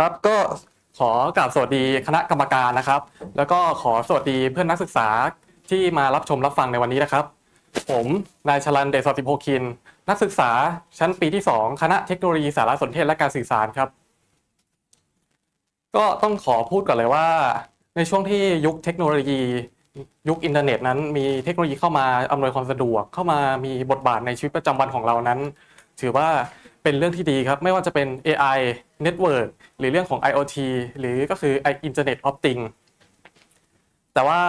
ครับก็ขอกราบสวัสดีคณะกรรมการนะครับ แล้วก็ขอสวัสดีเพื่อนนักศึกษาที่มารับชมรับฟังในวันนี้นะครับ ผมนายชลันเดชสติโพคิน นักศึกษาชั้นปีที่ 2 คณะเทคโนโลยีสารสนเทศและการสื่อสารครับ ก็ต้องขอพูดก่อนเลยว่า ในช่วงที่ยุคเทคโนโลยี ยุคอินเทอร์เน็ตนั้น มีเทคโนโลยีเข้ามาอำนวยความสะดวกเข้ามามีบทบาทในชีวิตประจำวันของเรานั้น ถือว่า เป็นเรื่องที่ดีครับ ไม่ว่าจะเป็น AI Network หรือเรื่องของ IoT หรือก็คือ Internet of Things แต่ว่า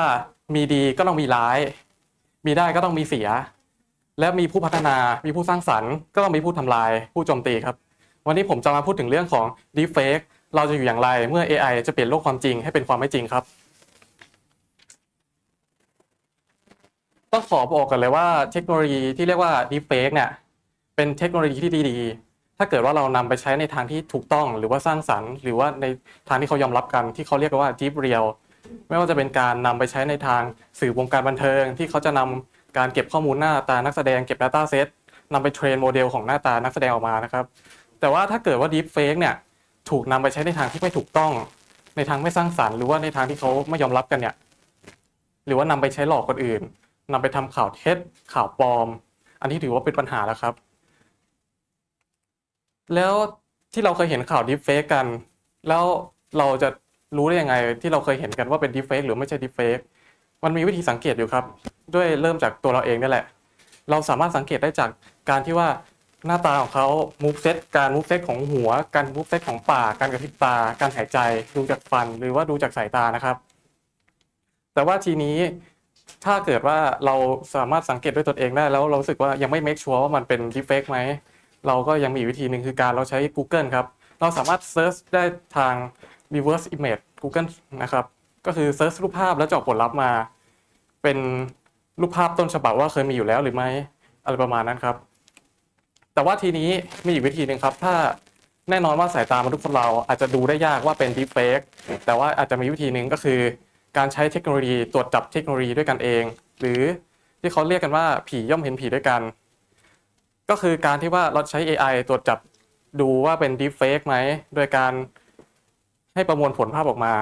มีดีก็ต้องมีร้าย มีได้ก็ต้องมีเสีย และมีผู้พัฒนา มีผู้สร้างสรรค์ ก็ต้องมีผู้ทำลาย ผู้โจมตีครับ วันนี้ผมจะมาพูดถึงเรื่องของ Deepfake เราจะอยู่อย่างไรเมื่อ AI จะเปลี่ยนโลกความจริงให้เป็นความไม่จริงครับ ต้องขอบอกกันเลยว่าเทคโนโลยีที่เรียกว่า Deepfake เนี่ย เป็นเทคโนโลยีที่ดีๆ ถ้าเกิดว่าเรานำไปใช้ในทางที่ถูกต้องหรือว่าสร้างสรรค์ หรือว่าในทางที่เขายอมรับกันที่เขาเรียกว่า Deep Real ไม่ว่าจะเป็นการนำไปใช้ในทางสื่อวงการบันเทิง ที่เขาจะนำการเก็บข้อมูลหน้าตานักแสดงเก็บ Data Set นำไปเทรนโมเดลของหน้าตานักแสดงออกมานะครับ แต่ว่าถ้าเกิดว่า Deepfake เนี่ยถูกนำไปใช้ในทางที่ไม่ถูกต้อง ในทางไม่สร้างสรรค์ หรือว่าในทางที่เขาไม่ยอมรับกันเนี่ยหรือว่านำไปใช้หลอกคนอื่นนำไปทำข่าวเท็จข่าวปลอม อันนี้ถือว่าเป็นปัญหาแล้วครับ แล้วที่เราเคยเห็นข่าวดีเฟกกัน แล้วเราจะรู้ได้ยังไงที่เราเคยเห็นกันว่าเป็นดีเฟกหรือไม่ใช่ดีเฟกมันมีวิธีสังเกตอยู่ครับ ด้วยเริ่มจากตัวเราเองนี่แหละ เราสามารถสังเกตได้จากการที่ว่าหน้าตาของเขามูฟเซตการมูฟเซตของหัว การมูฟเซตของปากการกระพริบตา การหายใจ ดูจากฟัน หรือว่าดูจากสายตานะครับ แต่ว่าทีนี้ถ้าเกิดว่าเราสามารถสังเกตด้วยตนเองได้แล้วเราสึกว่ายังไม่ make sure ว่ามันเป็น deepfake ไหม เราก็ยังมีอีกวิธีหนึ่งคือการเราใช้ Google ครับ เราสามารถ search ได้ทาง reverse image Google นะครับ ก็คือ search รูปภาพแล้วจะออกผลลัพธ์มา เป็นรูปภาพต้นฉบับว่าเคยมีอยู่แล้วหรือไม่อะไรประมาณนั้นครับ แต่ว่าทีนี้มีอีกวิธีหนึ่งครับ ถ้าแน่นอนว่าสายตามนุษย์คนเราอาจจะดูได้ยากว่าเป็น deepfake แต่ว่าอาจจะมีวิธีหนึ่งก็คือ การใช้เทคโนโลยีตรวจจับเทคโนโลยีด้วยกันเอง หรือที่เขาเรียกกันว่าผีย่อมเห็นผีด้วยกัน ก็คือการที่ว่าเราใช้ AI ตรวจจับดูว่าเป็น deepfake ไหม โดยการให้ประมวลผลภาพออกมา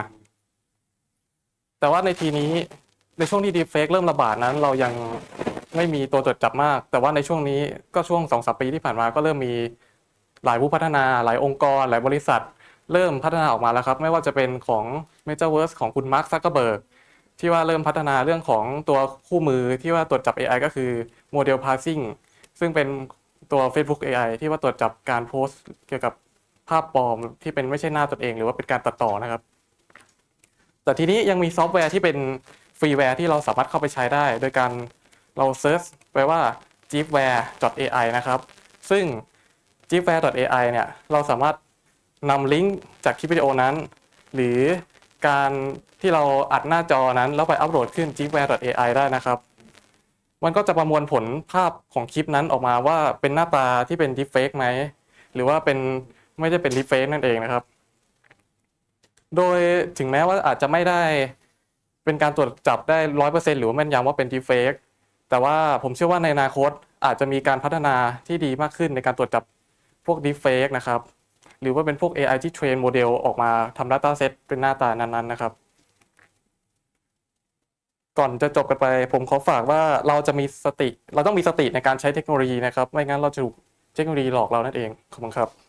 แต่ว่าในทีนี้ในช่วงที่ deepfake เริ่มระบาดนั้น เรายังไม่มีตัวตรวจจับมาก แต่ว่าในช่วงนี้ก็ช่วง2อสปีที่ผ่านมาก็เริ่มมีหลายผู้พัฒนาหลายองค์กร หลายบริษัท เริ่มพัฒนาออกมาแล้วครับ ไม่ว่าจะเป็นของ Metaverse ของคุณมาร์คซักเกอร์เบิร์กที่ว่าเริ่มพัฒนาเรื่องของตัวคู่มือที่ว่าตรวจจับ AI ก็คือโมเดล parsing ซึ่งเป็นตัว Facebook AI ที่ว่าตรวจจับการโพสต์เกี่ยวกับภาพปลอมที่เป็นไม่ใช่หน้าตนเอง หรือว่าเป็นการตัดต่อนะครับ แต่ทีนี้ยังมีซอฟต์แวร์ที่เป็นฟรีแวร์ที่เราสามารถเข้าไปใช้ได้ โดยการเราเซิร์ชไปว่า jeepware.ai นะครับ ซึ่ง jeepware.ai เนี่ยเราสามารถนำลิงก์จากคลิปวิดีโอนั้น หรือการที่เราอัดหน้าจอนั้นแล้วไปอัปโหลดขึ้น jeepware.ai ได้นะครับ มันก็จะประมวลผลภาพของคลิปนั้นออกมาว่าเป็นหน้าตาที่เป็น deepfake ไหมหรือว่าเป็นไม่ได้เป็น deepfake นั่นเองนะครับ โดยถึงแม้ว่าอาจจะไม่ได้เป็นการตรวจจับได้ร้อยเปอร์เซ็นหรือแม่นยำว่าเป็น deepfake แต่ว่าผมเชื่อว่าในอนาคตอาจจะมีการพัฒนาที่ดีมากขึ้นในการตรวจจับพวก deepfake นะครับ หรือว่าเป็นพวก AI ที่เทรนโมเดลออกมาทำ Data Set เป็นหน้าตานั้นๆนะครับ ก่อนจะจบกันไป ผมขอฝากว่าเราจะมีสติ เราต้องมีสติในการใช้เทคโนโลยีนะครับ ไม่งั้นเราจะถูกเทคโนโลยีหลอกเรานั่นเองขอบคุณครับ